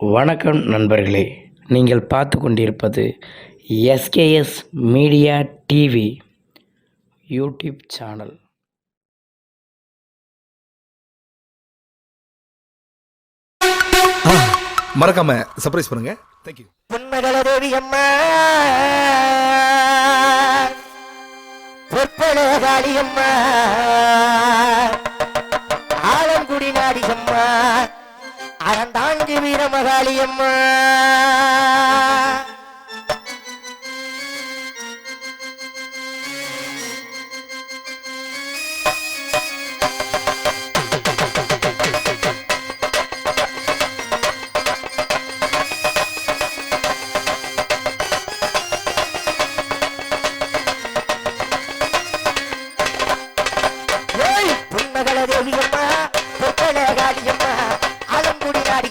வணக்கம் நண்பர்களே. நீங்கள் பார்த்து கொண்டிருப்பது SKS media TV YouTube channel. மறக்காம சர்ப்ரைஸ் பண்ணுங்க. தேங்க்யூ பொன்மகள தேவி அம்மா பொற்பல காளி அம்மா அறந்தாங்கி வீரமகாளி அம்மா ஏய்,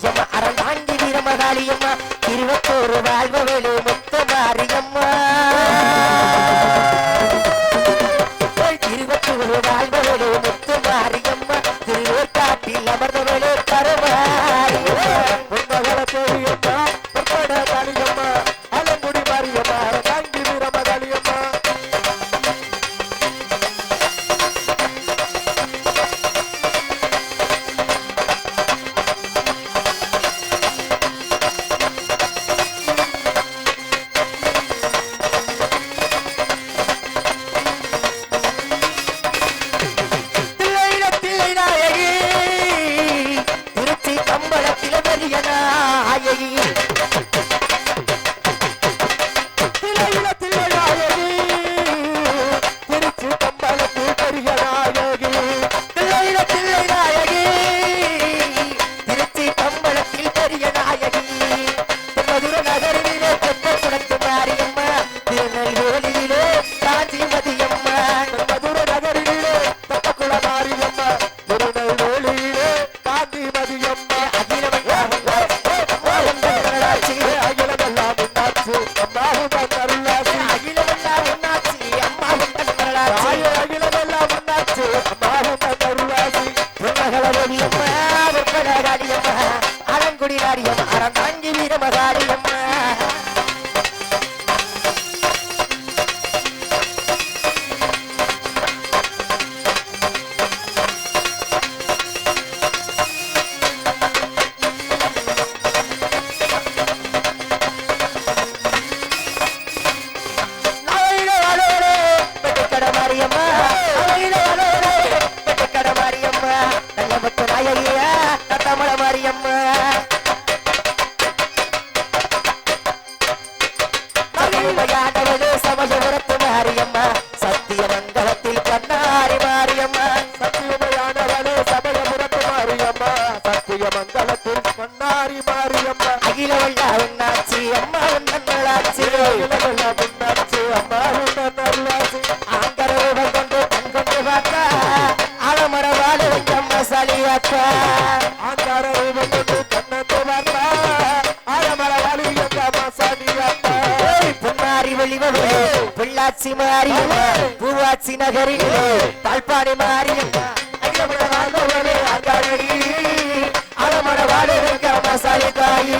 ஆலங்குடி நாடி அம்மா அறந்தாங்கி வீரமகாளி கம்பளத்தில் பெரிய நாயகி மதுர நகரிலே தெப்ப குளத்து மாரியம்மா திருநெல்வேலியிலே காஞ்சிமதியம்மா மதுர நகரிலே தெப்பக்குள மாரியம்மா திருநெல்வேலியிலே காந்திமதியம்மா அகிலமெல்லாம் அகிலமெல்லாம் உண்டாச்சு. அம்மாவும் அருளாசி அலங்குடி நாரியம்மா அறந்தாங்கி வீரமகாரியம்மா நாயிலே அலோரே, மாரியம்மா. நாயகியா, தத்தமல மாரியம்மா. பிள்ளாச்சி மாரியம்மா பூவாச்சி நகரிலே பால்பாடி மாரியம்மா அகிலமர வாழ்ந்தவளே மசாலி தாயி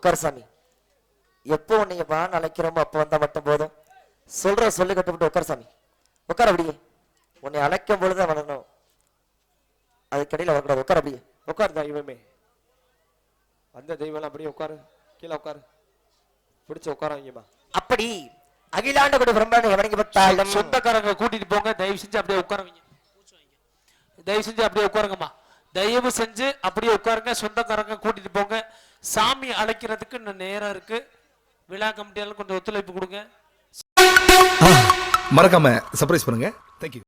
உட்கார் சாமி எப்போ உன்னைய வான்னு அழைக்கிறோமோ அப்போ வந்தா மட்டும் போதும். சொல்ற சொல்லி கட்டுப்பட்டு உட்கார் சாமி உட்கார் அப்படியே உன்னை அழைக்கும் பொழுது வரணும் அதுக்கடையில் வரக்கூடாது. உட்கார் அப்படியே உட்கார் தெய்வமே. வந்த தெய்வம் அப்படியே உட்காரு கீழே உட்காரு பிடிச்சு உட்காராங்கம்மா அப்படி அகிலாண்ட கூட பிரம்மாண்டம் வணங்கப்பட்டாலும் சொந்தக்காரங்க கூட்டிட்டு போங்க. தயவு செஞ்சு அப்படியே உட்காருங்க தயவு செஞ்சு அப்படியே உட்காருங்கம்மா தயவு செஞ்சு அப்படியே உட்காருங்க சொந்தக்காரங்க கூட்டிட்டு போங்க. சாமி அழைக்கிறதுக்கு இன்னும் நேரம் இருக்கு. விழா கமிட்டியால கொஞ்சம் ஒத்துழைப்பு கொடுங்க. மறக்காம சர்ப்ரைஸ் பண்ணுங்க. தேங்க்யூ